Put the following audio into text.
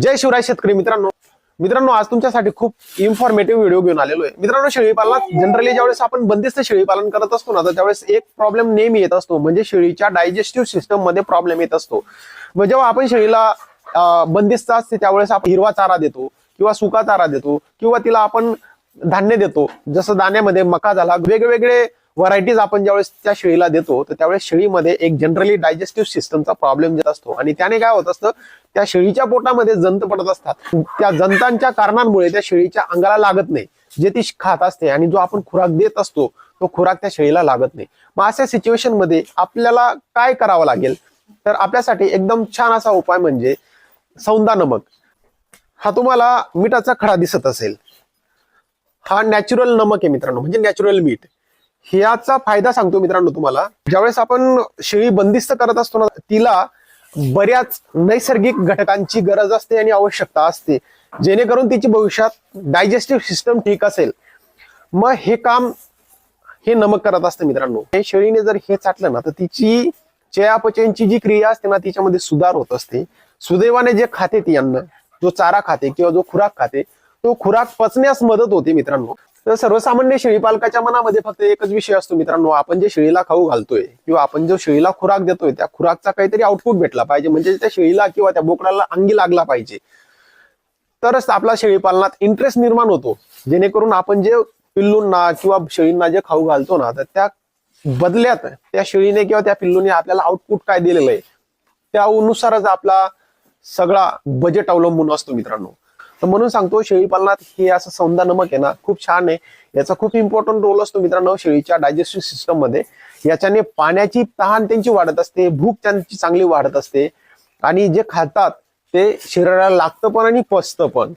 जय शिवराय शेतकरी मित्रांनो. मित्रांनो आज तुमच्यासाठी खूप इन्फॉर्मेटिव्ह व्हिडिओ घेऊन आलेलो आहे. मित्रांनो शेळी पालनात जनरली ज्यावेळेस आपण बंदिस्त शेळी पालन करत असतो ना तर त्यावेळेस एक प्रॉब्लेम नेहमी येत असतो म्हणजे शेळीच्या डायजेस्टिव्ह सिस्टममध्ये प्रॉब्लेम येत असतो. मग जेव्हा आपण शेळीला बंदिस्त असते त्यावेळेस आपण हिरवा चारा देतो किंवा सुका चारा देतो किंवा तिला आपण धान्य देतो जसं दाण्यामध्ये मका झाला वेगवेगळे व्हरायटीज आपण ज्यावेळेस त्या शेळीला देतो तर त्यावेळेस शेळीमध्ये एक जनरली डायजेस्टिव्ह सिस्टमचा प्रॉब्लेम येत असतो. आणि त्याने काय होत असतं त्या शेळीच्या पोटामध्ये जंत पडत असतात. त्या जंतांच्या कारणांमुळे त्या शेळीच्या अंगाला लागत नाही. जे ती खात असते आणि जो आपण खुराक देत असतो तो खुराक त्या शेळीला लागत नाही. मग अशा सिच्युएशनमध्ये आपल्याला काय करावं लागेल? तर आपल्यासाठी एकदम छान असा उपाय म्हणजे सौंदा नमक हा तुम्हाला मिठाचा खडा दिसत असेल. हा नॅचरल नमक आहे मित्रांनो म्हणजे नॅचरल मीठ ह्याचा फायदा सांगतो मित्रांनो तुम्हाला. ज्यावेळेस आपण शेळी बंदिस्त करत असतो ना तिला बऱ्याच नैसर्गिक घटकांची गरज असते आणि आवश्यकता असते. जेणेकरून तिची भविष्यात डायजेस्टिव्ह सिस्टम ठीक असेल. मग हे काम हे नमक करत असते मित्रांनो. हे शेळीने जर हे चाटलं ना तर तिची चयापचयांची जी क्रिया असते ना तिच्यामध्ये सुधार होत असते. सुदैवाने जे खाते ती अन्न जो चारा खाते किंवा जो खुराक खाते तो खुराक पचण्यास मदत होते मित्रांनो. तर सर्वसामान्य शेळी पालकाच्या मनामध्ये फक्त एकच विषय असतो मित्रांनो आपण जे शेळीला खाऊ घालतोय किंवा आपण जो शेळीला खुराक देतोय त्या खुराकचा काहीतरी आउटपुट भेटला पाहिजे. म्हणजे त्या शेळीला किंवा त्या बोकडाला अंगी लागला पाहिजे. तरच आपला शेळी पालनात इंटरेस्ट निर्माण होतो. जेणेकरून आपण जे पिल्लूंना किंवा शेळींना जे खाऊ घालतो ना तर त्या बदल्यात त्या शेळीने किंवा त्या पिल्लूने आपल्याला आउटपुट काय दिलेलं आहे त्यानुसारच आपला सगळा बजेट अवलंबून असतो मित्रांनो. तर म्हणून सांगतो शेळी पालनात हे असं सौंदा नमक आहे ना खूप छान आहे. याचा खूप इम्पॉर्टंट रोल असतो मित्रांनो शेळीच्या डायजेस्टिव्ह सिस्टममध्ये. याच्याने पाण्याची तहान त्यांची वाढत असते भूक त्यांची चांगली वाढत असते. आणि जे खातात ते शरीराला लागतं पण आणि पचतं पण.